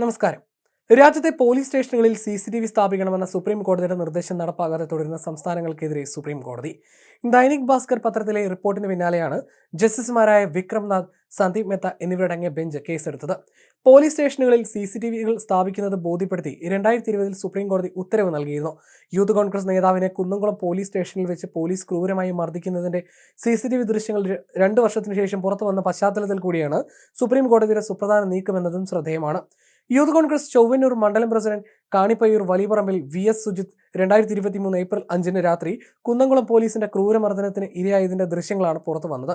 നമസ്കാരം. രാജ്യത്തെ പോലീസ് സ്റ്റേഷനുകളിൽ സി സി ടി വി സ്ഥാപിക്കണമെന്ന സുപ്രീം കോടതിയുടെ നിർദ്ദേശം നടപ്പാകാതെ തുടരുന്ന സംസ്ഥാനങ്ങൾക്കെതിരെ സുപ്രീം കോടതി ദൈനിക് ഭാസ്കർ പത്രത്തിലെ റിപ്പോർട്ടിന് പിന്നാലെയാണ് ജസ്റ്റിസുമാരായ വിക്രംനാഥ് സന്ദീപ് മെത്ത എന്നിവരടങ്ങിയ ബെഞ്ച് കേസെടുത്തത്. പോലീസ് സ്റ്റേഷനുകളിൽ സി സി ടി വികൾ സ്ഥാപിക്കുന്നത് ബോധ്യപ്പെടുത്തി രണ്ടായിരത്തി ഇരുപതിൽ സുപ്രീം കോടതി ഉത്തരവ് നൽകിയിരുന്നു. യൂത്ത് കോൺഗ്രസ് നേതാവിനെ കുന്നംകുളം പോലീസ് സ്റ്റേഷനിൽ വെച്ച് പോലീസ് ക്രൂരമായി മർദ്ദിക്കുന്നതിന്റെ സി സി ടി വി ദൃശ്യങ്ങൾ രണ്ടു വർഷത്തിനു ശേഷം പുറത്തു വന്ന പശ്ചാത്തലത്തിൽ കൂടിയാണ് സുപ്രീം കോടതിയുടെ സുപ്രധാന നീക്കമെന്നതും ശ്രദ്ധേയമാണ്. യൂത്ത് കോൺഗ്രസ് ചൊവ്വന്നൂർ മണ്ഡലം president Kanippayyur Valiyaparambil V S Sujith രണ്ടായിരത്തി ഇരുപത്തി മൂന്ന് ഏപ്രിൽ അഞ്ചിന് രാത്രി കുന്നംകുളം പോലീസിന്റെ ക്രൂരമർദ്ദനത്തിന് ഇരയായതിന്റെ ദൃശ്യങ്ങളാണ് പുറത്തു വന്നത്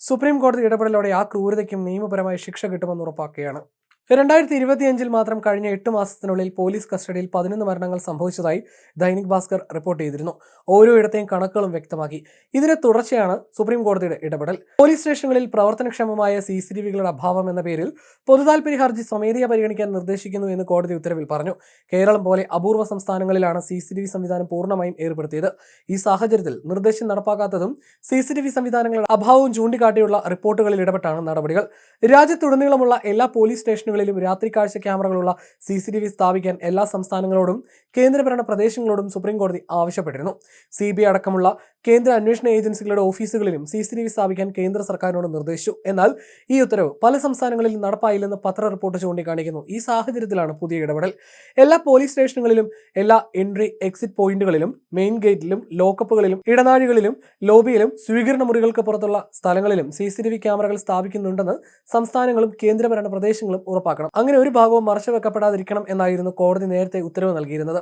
സുപ്രീം കോടതി ഇടപെടലോടെ ആ ക്രൂരതയ്ക്കും നിയമപരമായ ശിക്ഷ കിട്ടുമെന്ന് ഉറപ്പാക്കുകയാണ്. രണ്ടായിരത്തി ഇരുപത്തിയഞ്ചിൽ മാത്രം കഴിഞ്ഞ എട്ട് മാസത്തിനുള്ളിൽ പോലീസ് കസ്റ്റഡിയിൽ പതിനൊന്ന് മരണങ്ങൾ സംഭവിച്ചതായി ദൈനിക് ഭാസ്കർ റിപ്പോർട്ട് ചെയ്തിരുന്നു. ഓരോ ഇടത്തെയും കണക്കുകളും വ്യക്തമാക്കി. ഇതിന് തുടർച്ചയാണ് സുപ്രീം കോടതിയുടെ ഇടപെടൽ. പോലീസ് സ്റ്റേഷനുകളിൽ പ്രവർത്തനക്ഷമമായ സി സി ടി വികളുടെ അഭാവം എന്ന പേരിൽ പൊതുതാൽപര്യ ഹർജി സ്വമേധയാ പരിഗണിക്കാൻ നിർദ്ദേശിക്കുന്നു എന്ന് കോടതി ഉത്തരവിൽ പറഞ്ഞു. കേരളം പോലെ അപൂർവ സംസ്ഥാനങ്ങളിലാണ് സി സി ടി വി സംവിധാനം പൂർണമായും ഏർപ്പെടുത്തിയത്. ഈ സാഹചര്യത്തിൽ നിർദ്ദേശം നടപ്പാക്കാത്തതും സി സി ടി വി സംവിധാനങ്ങളുടെ അഭാവവും ചൂണ്ടിക്കാട്ടിയുള്ള റിപ്പോർട്ടുകളിൽ ഇടപെട്ടാണ് നടപടികൾ. രാജ്യത്തുടനീളമുള്ള എല്ലാ പോലീസ് സ്റ്റേഷനുകളിലും രാത്രി കാഴ്ച ക്യാമറകളുള്ള സി സി ടി വി സ്ഥാപിക്കാൻ എല്ലാ സംസ്ഥാനങ്ങളോടും കേന്ദ്രഭരണ പ്രദേശങ്ങളോടും സുപ്രീംകോടതി ആവശ്യപ്പെട്ടിരുന്നു. സി ബി ഐ അടക്കമുള്ള കേന്ദ്ര അന്വേഷണ ഏജൻസികളുടെ ഓഫീസുകളിലും സി സി ടി വി സ്ഥാപിക്കാൻ കേന്ദ്ര സർക്കാരിനോട് നിർദ്ദേശിച്ചു. എന്നാൽ ഈ ഉത്തരവ് പല സംസ്ഥാനങ്ങളിലും നടപ്പായില്ലെന്ന് പത്ര റിപ്പോർട്ട് ചൂണ്ടിക്കാണിക്കുന്നു. ഈ സാഹചര്യത്തിലാണ് പുതിയ ഇടപെടൽ. എല്ലാ പോലീസ് സ്റ്റേഷനുകളിലും എല്ലാ എൻട്രി എക്സിറ്റ് പോയിന്റുകളിലും മെയിൻ ഗേറ്റിലും ലോക്കപ്പുകളിലും ഇടനാഴികളിലും ലോബിയിലും സ്വീകരണ മുറികൾക്ക് പുറത്തുള്ള സ്ഥലങ്ങളിലും സി സി ടി വി ക്യാമറകൾ സ്ഥാപിക്കുന്നുണ്ടെന്ന് സംസ്ഥാനങ്ങളും കേന്ദ്രഭരണ പ്രദേശങ്ങളും ഉറപ്പാക്കണം. അങ്ങനെ ഒരു ഭാഗവും മറച്ചു വെക്കപ്പെടാതിരിക്കണം എന്നായിരുന്നു കോടതി നേരത്തെ ഉത്തരവ് നൽകിയിരുന്നത്.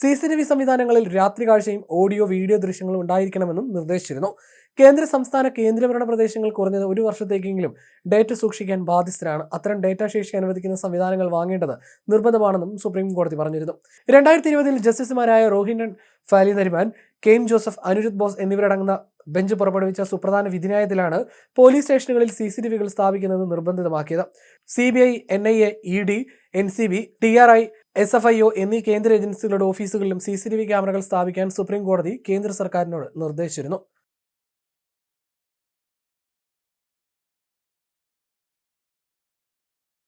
സി സി ടി വി സംവിധാനങ്ങളിൽ രാത്രി കാഴ്ചയും ഓഡിയോ വീഡിയോ ദൃശ്യങ്ങളും ഉണ്ടായിരിക്കണമെന്നും നിർദ്ദേശിച്ചിരുന്നു. കേന്ദ്ര സംസ്ഥാന കേന്ദ്രഭരണ പ്രദേശങ്ങൾ കുറഞ്ഞത് ഒരു വർഷത്തേക്കെങ്കിലും ഡേറ്റ സൂക്ഷിക്കാൻ ബാധ്യസ്ഥരാണ്. അത്തരം ഡേറ്റ ശേഷി അനുവദിക്കുന്ന സംവിധാനങ്ങൾ വാങ്ങേണ്ടത് നിർബന്ധമാണെന്നും സുപ്രീം കോടതി പറഞ്ഞിരുന്നു. രണ്ടായിരത്തി ഇരുപതിൽ ജസ്റ്റിസുമാരായ റോഹിൻഡൻ ഫാലി നരിമാൻ കെയിൻ ജോസഫ് അനിരുദ്ധ് ബോസ് എന്നിവരടങ്ങുന്ന ബെഞ്ച് പുറപ്പെടുവിച്ച സുപ്രധാന വിധിനായത്തിലാണ് പോലീസ് സ്റ്റേഷനുകളിൽ സി സി ടി വികൾ സ്ഥാപിക്കുന്നത് നിർബന്ധിതമാക്കിയത്. C B I N I A E D N C B T R I S F I O എന്നീ കേന്ദ്ര ഏജൻസികളുടെ ഓഫീസുകളിലും സി സി ടി വി ക്യാമറകൾ സ്ഥാപിക്കാൻ സുപ്രീം കോടതി കേന്ദ്ര സർക്കാരിനോട് നിർദ്ദേശിച്ചിരുന്നു.